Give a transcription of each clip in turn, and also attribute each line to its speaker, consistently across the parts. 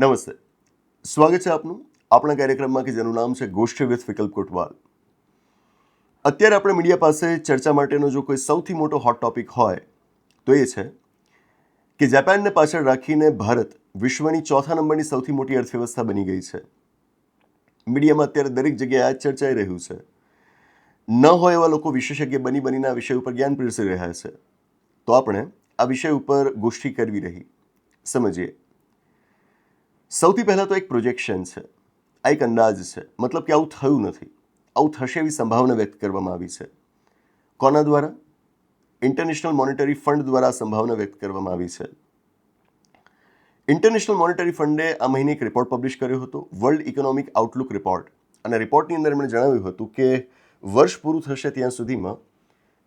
Speaker 1: નમસ્તે. સ્વાગત છે આપનું આપણા કાર્યક્રમમાં કે જેનું નામ છે ગોષ્ઠી વિથ વિકલ્પ કોટવાલ. અત્યારે આપણે મીડિયા પાસે ચર્ચા માટેનો જો કોઈ સૌથી મોટો હોટ ટોપિક હોય, તો એ છે કે જાપાનને પાછળ રાખીને ભારત વિશ્વની ચોથા નંબરની સૌથી મોટી અર્થવ્યવસ્થા બની ગઈ છે. મીડિયામાં અત્યારે દરેક જગ્યાએ આ જ ચર્ચાઈ રહ્યું છે. ન હોય એવા લોકો વિશેષજ્ઞ બની બનીને આ વિષય ઉપર જ્ઞાન પીરસી રહ્યા છે. તો આપણે આ વિષય ઉપર ગોષ્ઠી કરવી રહી. સમજીએ. સૌથી પહેલાં તો એક પ્રોજેક્શન છે. આ એક અંદાજ છે. મતલબ કે આવું થયું નથી. આવું થશે એવી સંભાવના વ્યક્ત કરવામાં આવી છે. કોના દ્વારા? ઇન્ટરનેશનલ મોનેટરી ફંડ દ્વારા સંભાવના વ્યક્ત કરવામાં આવી છે. ઇન્ટરનેશનલ મોનેટરી ફંડે આ મહિને એક રિપોર્ટ પબ્લિશ કર્યો હતો. વર્લ્ડ ઇકોનોમિક આઉટલુક રિપોર્ટ અને રિપોર્ટની અંદર એમણે જણાવ્યું હતું કે વર્ષ પૂરું થશે ત્યાં સુધીમાં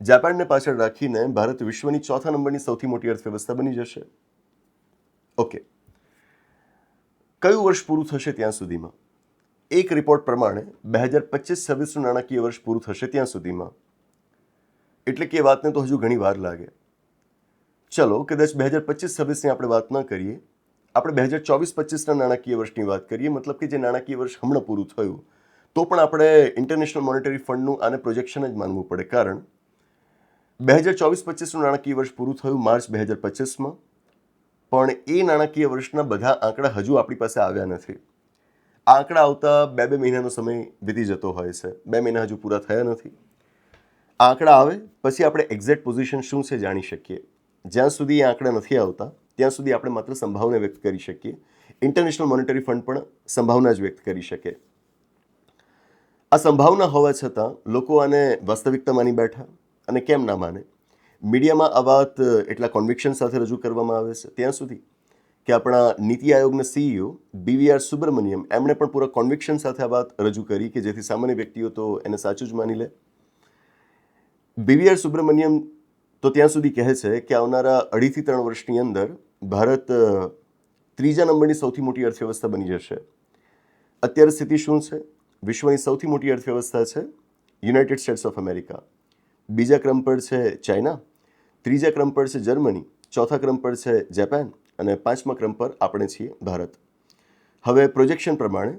Speaker 1: જાપાનને પાછળ રાખીને ભારત વિશ્વની ચોથા નંબરની સૌથી મોટી અર્થવ્યવસ્થા બની જશે. ઓકે કયું વર્ષ પૂરું થશે ત્યાં સુધીમાં? એક રિપોર્ટ પ્રમાણે બે હજાર પચીસ છવ્વીસનું નાણાકીય વર્ષ પૂરું થશે ત્યાં સુધીમાં. એટલે કે એ વાતને તો હજુ ઘણી વાર લાગે. ચલો કદાચ બે હજાર પચીસ છવ્વીસની આપણે વાત ન કરીએ. આપણે બે હજાર ચોવીસ પચીસના નાણાકીય વર્ષની વાત કરીએ, મતલબ કે જે નાણાકીય વર્ષ હમણાં પૂરું થયું, તો પણ આપણે ઇન્ટરનેશનલ મોનેટરી ફંડનું આને પ્રોજેક્શન જ માનવું પડે. કારણ, બે હજાર ચોવીસ પચીસનું નાણાકીય વર્ષ પૂરું થયું માર્ચ બે હજાર પચીસમાં પણ એ નાણાકીય વર્ષના બધા આંકડા હજુ આપણી પાસે આવ્યા નથી. આંકડા આવતા બે બે મહિનાનો સમય વીતી જતો હોય છે. બે મહિના હજુ પૂરા થયા નથી. આંકડા આવે, પછી આપણે એક્ઝેક્ટ પોઝિશન શું છે જાણી શકીએ. જ્યાં સુધી એ આંકડા નથી આવતા, ત્યાં સુધી આપણે માત્ર સંભાવના વ્યક્ત કરી શકીએ. ઇન્ટરનેશનલ મોનિટરી ફંડ પણ સંભાવના જ વ્યક્ત કરી શકે. આ સંભાવના હોવા છતાં લોકો આને વાસ્તવિકતા માની બેઠા અને કેમ ના માને? મીડિયામાં આ વાત એટલા કોન્વિક્શન સાથે રજૂ કરવામાં આવે છે? ત્યાં સુધી કે આપણા નીતિ આયોગના સીઈઓ બીવીઆર સુબ્રમણ્યમ, એમણે પણ પૂરા કોન્વિક્શન સાથે આ વાત રજૂ કરી કે જેથી સામાન્ય વ્યક્તિઓ તો એને સાચું જ માની લે. બીવીઆર સુબ્રમણ્યમ તો ત્યાં સુધી કહે છે કે આવનારા અઢીથી ત્રણ વર્ષની અંદર ભારત ત્રીજા નંબરની સૌથી મોટી અર્થવ્યવસ્થા બની જશે. અત્યારે સ્થિતિ શું છે? વિશ્વની સૌથી મોટી અર્થવ્યવસ્થા છે યુનાઇટેડ સ્ટેટ્સ ઓફ અમેરિકા. બીજા ક્રમ પર છે ચાઇના. ત્રીજા ક્રમ પર છે જર્મની, ચોથા ક્રમ પર છે જાપાન અને પાંચમા ક્રમ પર આપણે છીએ ભારત. હવે પ્રોજેક્શન પ્રમાણે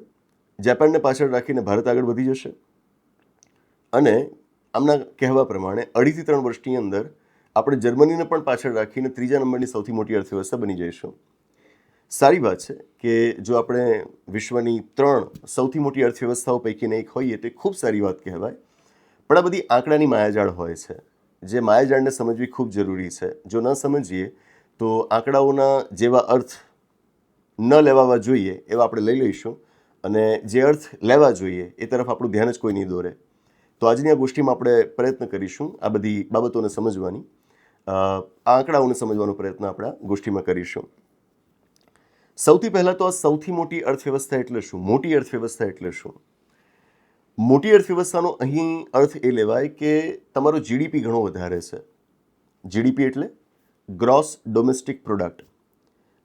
Speaker 1: જાપાનને પાછળ રાખીને ભારત આગળ વધી જશે અને આમના કહેવા પ્રમાણે અઢીથી ત્રણ વર્ષની અંદર આપણે જર્મનીને પણ પાછળ રાખીને ત્રીજા નંબરની સૌથી મોટી અર્થવ્યવસ્થા બની જઈશું. સારી વાત છે કે જો આપણે વિશ્વની ત્રણ સૌથી મોટી અર્થવ્યવસ્થાઓ પૈકીને એક હોઈએ તો ખૂબ સારી વાત કહેવાય. પણ આ બધી આંકડાની માયાજાળ હોય છે. જે માયાજાળને સમજવી ખૂબ જરૂરી છે. જો ન સમજીએ, તો આંકડાઓના જેવા અર્થ ન લેવાવા જોઈએ એવા આપણે લઈ લઈશું અને જે અર્થ લેવા જોઈએ એ તરફ આપણું ધ્યાન જ કોઈ નહીં દોરે. તો આજની આ ગોષ્ઠીમાં આપણે પ્રયત્ન કરીશું આ બધી બાબતોને સમજવાની. આ આંકડાઓને સમજવાનો પ્રયત્ન આપણે ગોષ્ઠીમાં કરીશું. સૌથી પહેલાં તો આ સૌથી મોટી અર્થવ્યવસ્થા એટલે શું? મોટી અર્થવ્યવસ્થા એટલે શું? મોટી અર્થવ્યવસ્થાનો અહીં અર્થ એ લેવાય કે તમારો જીડીપી ઘણો વધારે છે. જીડીપી એટલે gross domestic product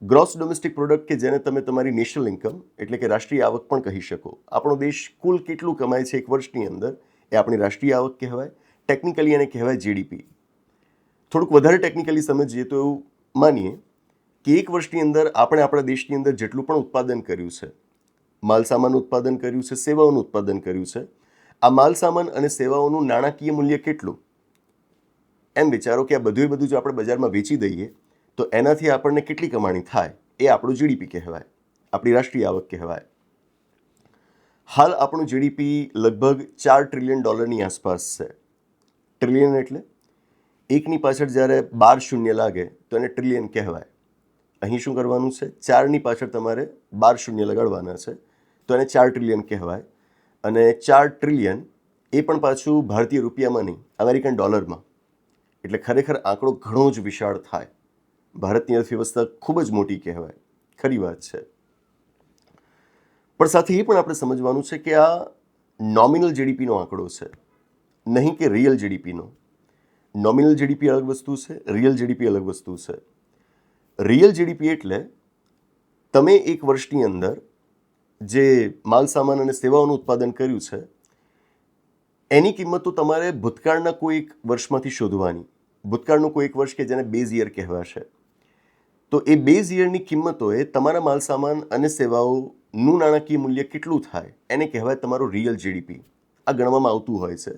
Speaker 1: gross domestic product કે જેને તમે તમારી નેશનલ ઇન્કમ એટલે કે રાષ્ટ્રીય આવક પણ કહી શકો. આપણો દેશ કુલ કેટલું કમાય છે એક વર્ષની અંદર એ આપણી રાષ્ટ્રીય આવક કહેવાય. ટેકનિકલી એને કહેવાય જીડીપી થોડુંક વધારે ટેકનિકલી સમજીએ તો એવું માનીએ કે એક વર્ષની અંદર આપણે આપણા દેશની અંદર જેટલું પણ ઉત્પાદન કર્યું છે માલ સામાનનું ઉત્પાદન કર્યું છે, સેવાઓનું ઉત્પાદન કર્યું છે. આ માલ સામાન અને સેવાઓનું નાણાકીય મૂલ્ય કેટલું? એમ વિચારો કે આ બધું બધું જો આપણે બજારમાં વેચી દઈએ, તો એનાથી આપણને કેટલી કમાણી થાય એ આપણું જીડીપી કહેવાય, આપણી રાષ્ટ્રીય આવક કહેવાય. હાલ આપણું જીડીપી લગભગ ચાર ટ્રિલિયન ડોલરની આસપાસ છે. ટ્રિલિયન એટલે? એકની પાછળ જ્યારે બાર શૂન્ય લાગે, તો એને ટ્રિલિયન કહેવાય. અહીં શું કરવાનું છે? ચારની પાછળ તમારે બાર શૂન્ય લગાડવાના છે. તો એને ચાર ટ્રિલિયન કહેવાય. અને ચાર ટ્રિલિયન એ પણ પાછું ભારતીય રૂપિયામાં નહીં, અમેરિકન ડોલરમાં. એટલે ખરેખર આંકડો ઘણો જ વિશાળ થાય. ભારતની અર્થવ્યવસ્થા ખૂબ જ મોટી કહેવાય. ખરી વાત છે. પણ સાથે એ પણ આપણે સમજવાનું છે કે આ નોમિનલ જીડીપીનો આંકડો છે. નહીં કે રિયલ જીડીપીનો નોમિનલ જીડીપી અલગ વસ્તુ છે રિયલ જીડીપી અલગ વસ્તુ છે. રિયલ જીડીપી એટલે તમે એક વર્ષની અંદર જે માલ સામાન અને સેવાઓનું ઉત્પાદન કર્યું છે, એની કિંમત તો તમારે ભૂતકાળના કોઈ એક વર્ષમાંથી શોધવાની. ભૂતકાળનું કોઈ એક વર્ષ કે જેને બેઝ યર કહેવાશે. તો એ બેઝ યરની કિંમતોએ તમારા માલ સામાન અને સેવાઓનું નાણાકીય મૂલ્ય કેટલું થાય, એને કહેવાય તમારો રિયલ જીડીપી. આ ગણવામાં આવતું હોય છે.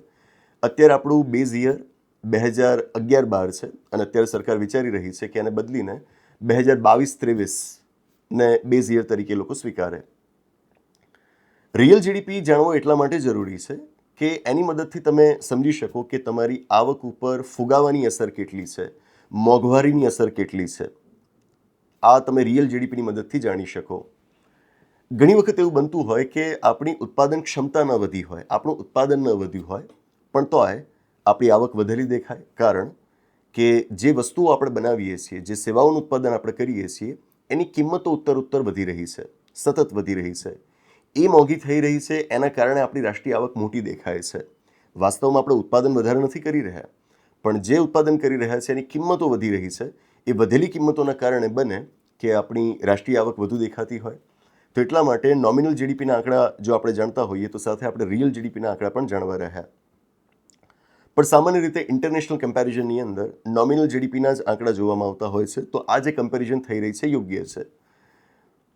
Speaker 1: અત્યારે આપણું બેઝ યર બે હજાર અગિયાર બાર છે અને અત્યારે સરકાર વિચારી રહી છે કે એને બદલીને બે હજાર બાવીસ ત્રેવીસને બેઝ યર તરીકે લોકો સ્વીકારે. રિયલ જીડીપી જાણવો એટલા માટે જરૂરી છે કે એની મદદથી તમે સમજી શકો કે તમારી આવક ઉપર ફુગાવાની અસર કેટલી છે, મોંઘવારીની અસર કેટલી છે. આ તમે રિયલ જીડીપીની મદદથી જાણી શકો. ઘણી વખત એવું બનતું હોય કે આપણી ઉત્પાદન ક્ષમતા ન વધી હોય, આપણું ઉત્પાદન ન વધ્યું હોય, પણ તોય આપણી આવક વધેલી દેખાય. કારણ કે જે વસ્તુઓ આપણે બનાવીએ છીએ, જે સેવાઓનું ઉત્પાદન આપણે કરીએ છીએ, એની કિંમતો ઉત્તર ઉત્તર વધી રહી છે, સતત વધી રહી છે. એ મોંઘી થઈ રહી છે, એના કારણે આપણી રાષ્ટ્રીય આવક મોટી દેખાય છે. વાસ્તવમાં આપણે ઉત્પાદન વધારે નથી કરી રહ્યા, પણ જે ઉત્પાદન કરી રહ્યા છે, એની કિંમતો વધી રહી છે. એ વધેલી કિંમતોના કારણે બને કે આપણી રાષ્ટ્રીય આવક વધુ દેખાતી હોય. તો એટલા માટે નોમિનલ જીડીપીના આંકડા જો આપણે જાણતા હોઈએ, તો સાથે આપણે રિયલ જીડીપીના આંકડા પણ જાણવા રહ્યા. પણ સામાન્ય રીતે ઇન્ટરનેશનલ કમ્પેરિઝનની અંદર નોમિનલ જીડીપીના જ આંકડા જોવામાં આવતા હોય છે, તો આ જે કમ્પેરિઝન થઈ રહી છે યોગ્ય છે.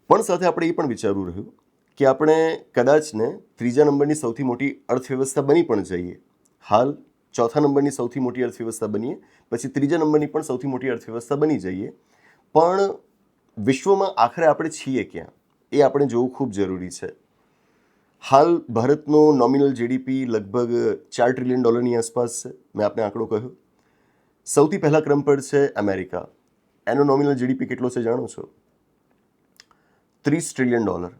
Speaker 1: પણ સાથે આપણે એ પણ વિચારવું રહ્યું કે આપણે કદાચ ને ત્રીજા નંબરની સૌથી મોટી અર્થવ્યવસ્થા બની પણ જઈએ. હાલ ચોથા નંબરની સૌથી મોટી અર્થવ્યવસ્થા બનીએ, પછી ત્રીજા નંબરની પણ સૌથી મોટી અર્થવ્યવસ્થા બની જઈએ. પણ વિશ્વમાં આખરે આપણે છીએ ક્યાં? એ આપણે જોવું ખૂબ જરૂરી છે. હાલ ભારતનો નોમિનલ જીડીપી લગભગ ચાર ટ્રિલિયન ડોલરની આસપાસ છે. મેં આપને આંકડો કહ્યો. સૌથી પહેલા ક્રમ પર છે અમેરિકા એનો નોમિનલ જીડીપી કેટલો છે જાણો છો? ત્રીસ ટ્રિલિયન ડોલર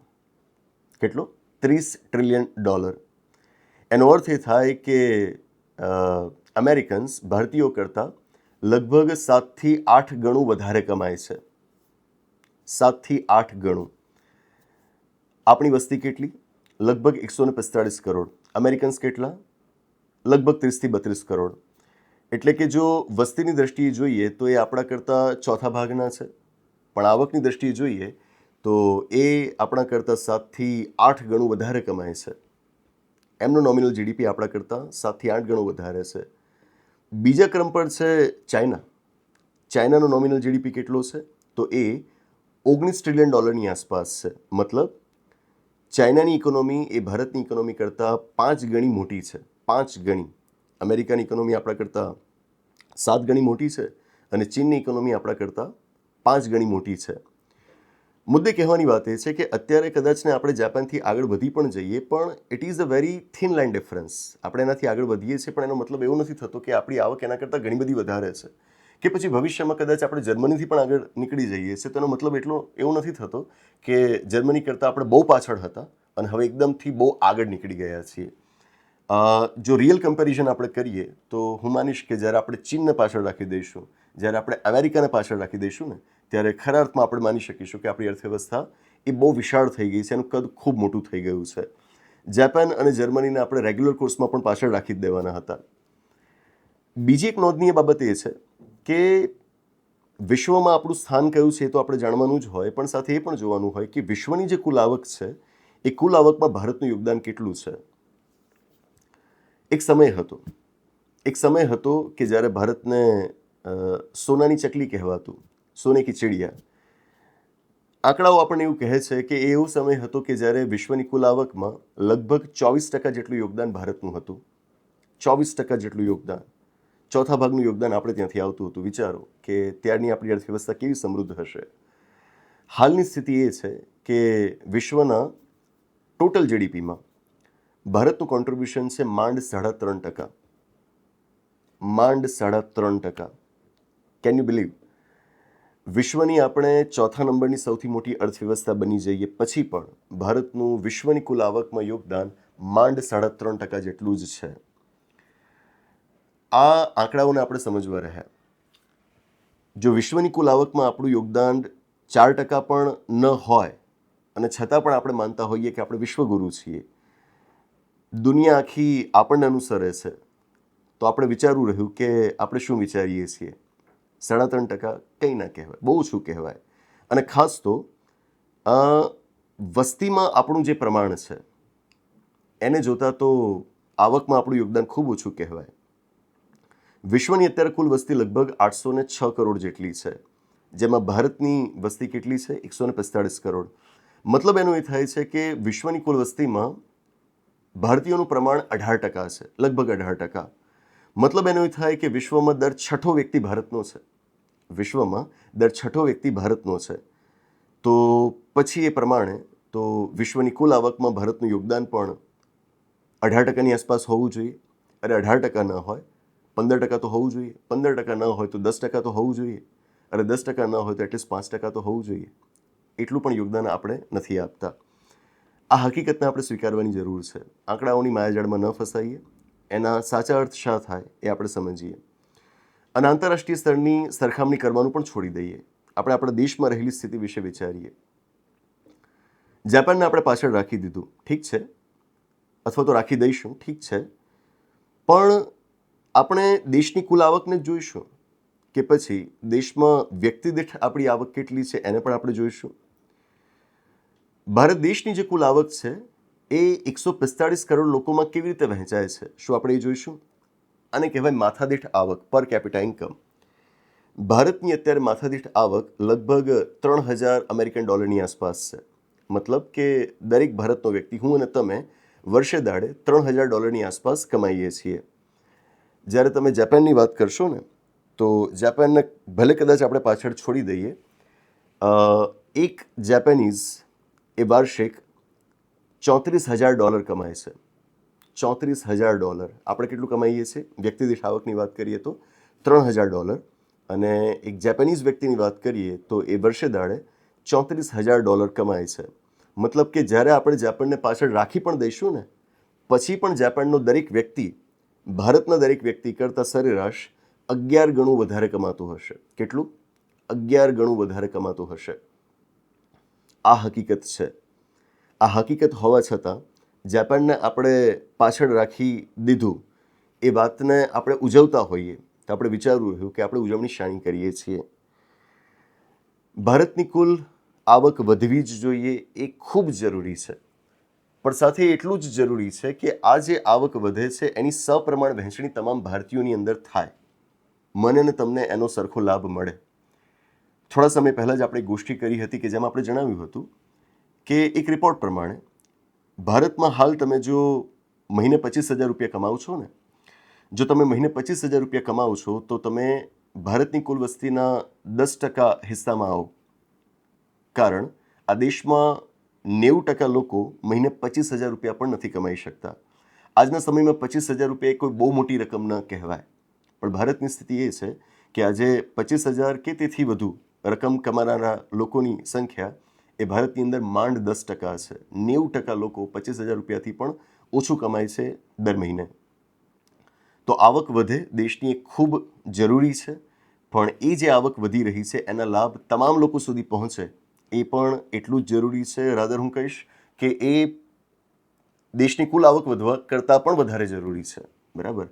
Speaker 1: કેટલો? ત્રીસ ટ્રિલિયન ડોલર એનો અર્થ એ થાય કે અમેરિકન્સ ભારતીયો કરતાં લગભગ સાતથી આઠ ગણું વધારે કમાય છે. સાતથી આઠ ગણું. આપણી વસ્તી કેટલી? લગભગ એકસો ને પિસ્તાળીસ કરોડ. અમેરિકન્સ કેટલા? લગભગ ત્રીસથી બત્રીસ કરોડ. એટલે કે જો વસ્તીની દ્રષ્ટિએ જોઈએ તો એ આપણા કરતાં ચોથા ભાગના છે. પણ આવકની દ્રષ્ટિએ જોઈએ તો એ આપણા કરતાં સાતથી આઠ ગણું વધારે કમાય છે. એમનો નોમિનલ જીડીપી આપણા કરતાં સાતથી આઠ ગણું વધારે છે. બીજા ક્રમ પર છે ચાઇના. ચાઇનાનો નોમિનલ જીડીપી કેટલો છે? તો એ ઓગણીસ ટ્રિલિયન ડોલરની આસપાસ છે. મતલબ ચાઇનાની ઇકોનોમી એ ભારતની ઇકોનોમી કરતાં પાંચ ગણી મોટી છે. પાંચ ગણી. અમેરિકાની ઇકોનોમી આપણા કરતાં સાત ગણી મોટી છે અને ચીનની ઇકોનોમી આપણા કરતાં પાંચ ગણી મોટી છે. મુદ્દે કહેવાની વાત એ છે કે અત્યારે કદાચને આપણે જાપાનથી આગળ વધી પણ જઈએ, પણ it is a very thin line difference આપણે એનાથી આગળ વધીએ છીએ, પણ એનો મતલબ એવો નથી થતો કે આપણી આવક એના કરતાં ઘણી બધી વધારે છે. કે પછી ભવિષ્યમાં કદાચ આપણે જર્મનીથી પણ આગળ નીકળી જઈએ છીએ, તો એનો મતલબ એટલો એવો નથી થતો કે જર્મની કરતાં આપણે બહુ પાછળ હતા અને હવે એકદમથી બહુ આગળ નીકળી ગયા છીએ. જો રિયલ કમ્પેરિઝન આપણે કરીએ, તો હું માનીશ કે જ્યારે આપણે ચીનને પાછળ રાખી દઈશું, જ્યારે આપણે અમેરિકાને પાછળ રાખી દઈશું ને ત્યારે ખરા અર્થમાં આપણે માની શકીશું કે આપણી અર્થવ્યવસ્થા એ બહુ વિશાળ થઈ ગઈ છે, એનું કદ ખૂબ મોટું થઈ ગયું છે. જાપાન અને જર્મનીને આપણે રેગ્યુલર કોર્સમાં પણ પાછળ રાખી જ દેવાના હતા. બીજી એક નોંધનીય બાબત એ છે કે વિશ્વમાં આપણું સ્થાન કયું છે એ તો આપણે જાણવાનું જ હોય, પણ સાથે એ પણ જોવાનું હોય કે વિશ્વની જે કુલ આવક છે, એ કુલ આવકમાં ભારતનું યોગદાન કેટલું છે? એક સમય હતો. એક સમય હતો કે જ્યારે ભારતને સોનાની ચકલી કહેવાતું. સોને કી ચિડિયા આંકડાઓ આપણને એવું કહે છે કે એ એવો સમય હતો કે જ્યારે વિશ્વની કુલ આવકમાં લગભગ ચોવીસ ટકા જેટલું યોગદાન ભારતનું હતું. ચોવીસ ટકા જેટલું યોગદાન. ચોથા ભાગનું યોગદાન આપણે ત્યાંથી આવતું હતું. વિચારો કે ત્યારની આપણી અર્થવ્યવસ્થા કેવી સમૃદ્ધ હશે. હાલની સ્થિતિ એ છે કે વિશ્વના ટોટલ જીડીપીમાં ભારતનું કોન્ટ્રીબ્યુશન છે માંડ સાડા ત્રણ ટકા. માંડ સાડા ત્રણ ટકા. કેન યુ બિલીવ વિશ્વની આપણે ચોથા નંબરની સૌથી મોટી અર્થવ્યવસ્થા બની જઈએ પછી પણ ભારતનું વિશ્વની કુલ આવકમાં યોગદાન માંડ સાડા ત્રણ ટકા જેટલું જ છે. આ આંકડાઓને આપણે સમજવા રહ્યા. જો વિશ્વની કુલ આવકમાં આપણું યોગદાન ચાર ટકા પણ ન હોય અને છતાં પણ આપણે માનતા હોઈએ કે આપણે વિશ્વગુરુ છીએ, દુનિયા આખી આપણને અનુસરે છે, તો આપણે વિચારવું રહ્યું કે આપણે શું વિચારીએ છીએ? સાડા ત્રણ ટકા કંઈ ના કહેવાય. બહુ ઓછું કહેવાય. અને ખાસ તો વસ્તીમાં આપણું જે પ્રમાણ છે, એને જોતાં તો આવકમાં આપણું યોગદાન ખૂબ ઓછું કહેવાય. વિશ્વની અત્યારે કુલ વસ્તી લગભગ આઠસો ને છ કરોડ જેટલી છે. જેમાં ભારતની વસ્તી કેટલી છે? એકસો ને પિસ્તાળીસ કરોડ. મતલબ એનો એ થાય છે કે વિશ્વની કુલ વસ્તીમાં ભારતીયોનું પ્રમાણ અઢાર ટકા છે. લગભગ અઢાર ટકા. મતલબ એનો એ થાય કે વિશ્વમાં દર છઠ્ઠો વ્યક્તિ ભારતનો છે. વિશ્વમાં દર છઠ્ઠો વ્યક્તિ ભારતનો છે. તો પછી એ પ્રમાણે તો વિશ્વની કુલ આવકમાં ભારતનું યોગદાન પણ અઢાર ટકાની આસપાસ હોવું જોઈએ. અરે અઢાર ટકા ન હોય, પંદર ટકા તો હોવું જોઈએ. પંદર ટકા ન હોય તો દસ ટકા તો હોવું જોઈએ. અરે દસ ટકા ન હોય તો એટલીસ્ટ પાંચ ટકા તો હોવું જોઈએ. એટલું પણ યોગદાન આપણે નથી આપતા. આ હકીકતને આપણે સ્વીકારવાની જરૂર છે. આંકડાઓની માયાજાળમાં ન ફસાઈએ. એના સાચા અર્થ શા થાય એ આપણે સમજીએ. અને આંતરરાષ્ટ્રીય સ્તરની સરખામણી કરવાનું પણ છોડી દઈએ. આપણે આપણા દેશમાં રહેલી સ્થિતિ વિશે વિચારીએ. જાપાનને આપણે પાછળ રાખી દીધું. ઠીક છે? અથવા તો રાખી દઈશું. ઠીક છે. પણ આપણે દેશની કુલ આવકને જોઈશું કે પછી દેશમાં વ્યક્તિ દીઠ આપણી આવક કેટલી છે એને પણ આપણે જોઈશું. ભારત દેશની જે કુલ આવક છે એ એકસો પિસ્તાળીસ કરોડ લોકોમાં કેવી રીતે વહેંચાય છે? શું આપણે એ જોઈશું? આને કહેવાય માથાદીઠ આવક પર કેપિટા ઇન્કમ ભારતની અત્યારે માથાદીઠ આવક લગભગ ત્રણ હજાર અમેરિકન ડોલરની આસપાસ છે. મતલબ કે દરેક ભારતનો વ્યક્તિ, હું અને તમે, વર્ષે દાડે ત્રણ હજાર ડોલરની આસપાસ કમાઈએ છીએ. જ્યારે તમે જાપાનની વાત કરશો ને, તો જાપાનને ભલે કદાચ આપણે પાછળ છોડી દઈએ એક જાપાનીઝ એ વાર્ષિક ચોત્રીસ હજાર ડોલર કમાય છે. ચોત્રીસ હજાર ડોલર. આપણે કેટલું કમાઈએ છીએ? વ્યક્તિ દીઠ આવકની વાત કરીએ તો ત્રણ હજાર ડોલર. અને એક જેપેનીઝ વ્યક્તિની વાત કરીએ તો એ વર્ષે દાડે ચોત્રીસ હજાર ડોલર કમાય છે. મતલબ કે જ્યારે આપણે જાપાનને પાછળ રાખી પણ દઈશું ને, પછી પણ જાપાનનો દરેક વ્યક્તિ, ભારતના દરેક વ્યક્તિ કરતાં સરેરાશ અગિયાર ગણું વધારે કમાતું હશે. કેટલું? અગિયાર ગણું વધારે કમાતું હશે. આ હકીકત છે. આ હકીકત હોવા છતાં, જાપાનને આપણે પાછળ રાખી દીધું, એ વાતને આપણે ઉજવતા હોઈએ, તો આપણે વિચારવું રહ્યું કે આપણે ઉજવણી શાણી કરીએ છીએ. ભારતની કુલ આવક વધવી જ જોઈએ એ ખૂબ જરૂરી છે. પણ સાથે એટલું જ જરૂરી છે કે આ જે આવક વધે છે, એની સપ્રમાણ વહેંચણી તમામ ભારતીયોની અંદર થાય. મને અને તમને એનો સરખો લાભ મળે. થોડા સમય પહેલાં જ આપણે ગોષ્ઠી કરી હતી કે જેમાં આપણે જણાવ્યું હતું કે એક રિપોર્ટ પ્રમાણે ભારતમાં હાલ તમે જો મહિને પચીસ હજાર રૂપિયા કમાવ છો ને, જો તમે મહિને પચીસ હજાર રૂપિયા કમાવ છો, તો તમે ભારતની કુલ વસ્તીના દસ ટકા હિસ્સામાં આવો. કારણ આ દેશમાં નેવું ટકા લોકો મહિને પચીસ હજાર રૂપિયા પણ નથી કમાઈ શકતા. આજના સમયમાં પચીસ હજાર રૂપિયા કોઈ બહુ મોટી રકમ ન કહેવાય. પણ ભારતની સ્થિતિ એ છે કે આજે પચીસ હજાર કે તેથી વધુ રકમ કમાનારા લોકોની સંખ્યા એ ભારતની અંદર માંડ દસ ટકા છે. નેવું ટકા લોકો પચીસ હજાર રૂપિયાથી પણ ઓછું કમાય છે દર મહિને. તો આવક વધે દેશની એ ખૂબ જરૂરી છે, પણ એ જે આવક વધી રહી છે, એના લાભ તમામ લોકો સુધી પહોંચે, એ પણ એટલું જ જરૂરી છે. રાધર, હું કહીશ કે એ દેશની કુલ આવક વધવા કરતાં પણ વધારે જરૂરી છે. બરાબર?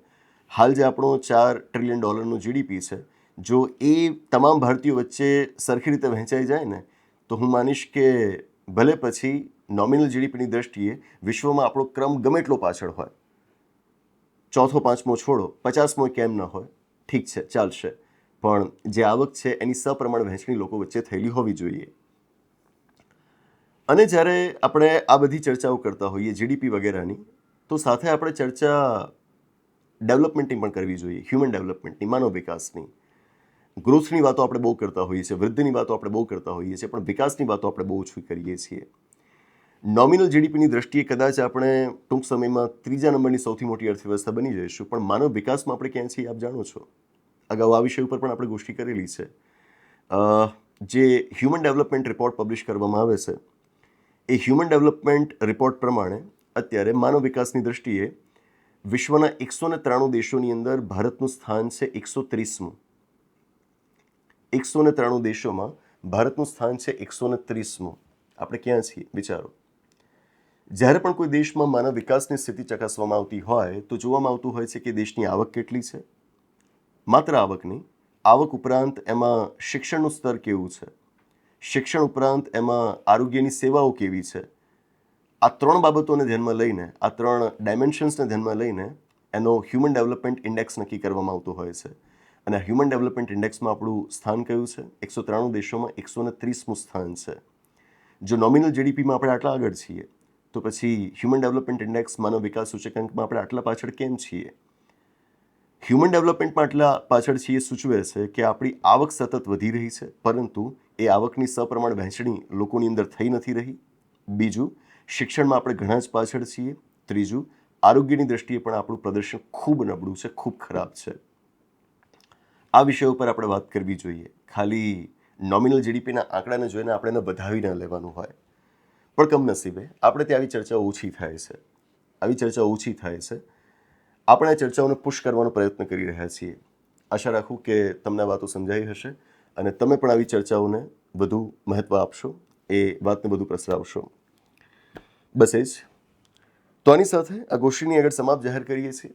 Speaker 1: હાલ જે આપણો ચાર ટ્રિલિયન ડોલરનો જીડીપી છે, જો એ તમામ ભારતીયો વચ્ચે સરખી રીતે વહેંચાઈ જાય ને તો હું માનીશ કે ભલે પછી નોમિનલ જીડીપીની દ્રષ્ટિએ વિશ્વમાં આપણો ક્રમ ગમે એટલો પાછળ હોય, ચોથો, પાંચમો છોડો, પચાસમો કેમ ન હોય, ઠીક છે, ચાલશે. પણ જે આવક છે એની સપ્રમાણ વહેંચણી લોકો વચ્ચે થયેલી હોવી જોઈએ. અને જ્યારે આપણે આ બધી ચર્ચાઓ કરતા હોઈએ જીડીપી વગેરેની, તો સાથે આપણે ચર્ચા ડેવલપમેન્ટની પણ કરવી જોઈએ, હ્યુમન ડેવલપમેન્ટની, માનવ વિકાસની. ગ્રોથની વાતો આપણે બહુ કરતા હોઈએ છીએ, વૃદ્ધિની વાતો આપણે બહુ કરતા હોઈએ છીએ, પણ વિકાસની વાતો આપણે બહુ ઓછી કરીએ છીએ. નોમિનલ જીડીપીની દ્રષ્ટિએ કદાચ આપણે ટૂંક સમયમાં ત્રીજા નંબરની સૌથી મોટી અર્થવ્યવસ્થા બની જઈશું, પણ માનવ વિકાસમાં આપણે ક્યાં છીએ આપ જાણો છો. અગાઉ આ વિષય ઉપર પણ આપણે ગોષ્ઠી કરેલી છે. જે હ્યુમન ડેવલપમેન્ટ રિપોર્ટ પબ્લિશ કરવામાં આવે છે, એ હ્યુમન ડેવલપમેન્ટ રિપોર્ટ પ્રમાણે અત્યારે માનવ વિકાસની દ્રષ્ટિએ વિશ્વના એકસો ને ત્રાણું દેશોની અંદર ભારતનું સ્થાન છે એકસો ત્રીસમું. એકસો ને ત્રાણું દેશોમાં ભારતનું સ્થાન છે એકસો ને ત્રીસમું. આપણે ક્યાં છીએ? વિચારો. જ્યારે પણ કોઈ દેશમાં માનવ વિકાસની સ્થિતિ ચકાસવામાં આવતી હોય, તો જોવામાં આવતું હોય છે કે દેશની આવક કેટલી છે? માત્ર આવક નહીં, આવક ઉપરાંત એમાં શિક્ષણનું સ્તર કેવું છે? શિક્ષણ ઉપરાંત એમાં આરોગ્યની સેવાઓ કેવી છે? આ ત્રણ બાબતોને ધ્યાનમાં લઈને, આ ત્રણ ડાયમેન્શન્સને ધ્યાનમાં લઈને એનો હ્યુમન ડેવલપમેન્ટ ઇન્ડેક્સ નક્કી કરવામાં આવતો હોય છે. અને હ્યુમન ડેવલપમેન્ટ ઇન્ડેક્સમાં આપણું સ્થાન કયું છે? એકસો ત્રાણું દેશોમાં એકસો ત્રીસમું સ્થાન છે. જો નોમિનલ જીડીપીમાં આપણે આટલા આગળ છીએ, તો પછી હ્યુમન ડેવલપમેન્ટ ઇન્ડેક્સ, માનવ વિકાસ સૂચકાંકમાં આપણે આટલા પાછળ કેમ છીએ? હ્યુમન ડેવલપમેન્ટમાં આટલા પાછળ છીએ સૂચવે છે કે આપણી આવક સતત વધી રહી છે, પરંતુ એ આવકની સપ્રમાણ વહેંચણી લોકોની અંદર થઈ નથી રહી. બીજું, શિક્ષણમાં આપણે ઘણા જ પાછળ છીએ. ત્રીજું, આરોગ્યની દ્રષ્ટિએ પણ આપણું પ્રદર્શન ખૂબ નબળું છે, ખૂબ ખરાબ છે. આ વિષય ઉપર આપણે વાત કરવી જોઈએ. ખાલી નોમિનલ જીડીપીના આંકડાને જોઈને આપણે એને વધાવી ન લેવાનું હોય. પણ કમનસીબે આપણે ત્યાં આવી ચર્ચા ઓછી થાય છે. આવી ચર્ચા ઓછી થાય છે. આપણે આ ચર્ચાઓને પુશ કરવાનો પ્રયત્ન કરી રહ્યા છીએ. આશા રાખું કે તમને વાતો સમજાઈ હશે અને તમે પણ આવી ચર્ચાઓને વધુ મહત્ત્વ આપશો, એ વાતને વધુ પ્રસરાવશો. બસ એ જ. તો આની સાથે આ ગોષ્ઠીની આગળ સમાપ્ત જાહેર કરીએ છીએ.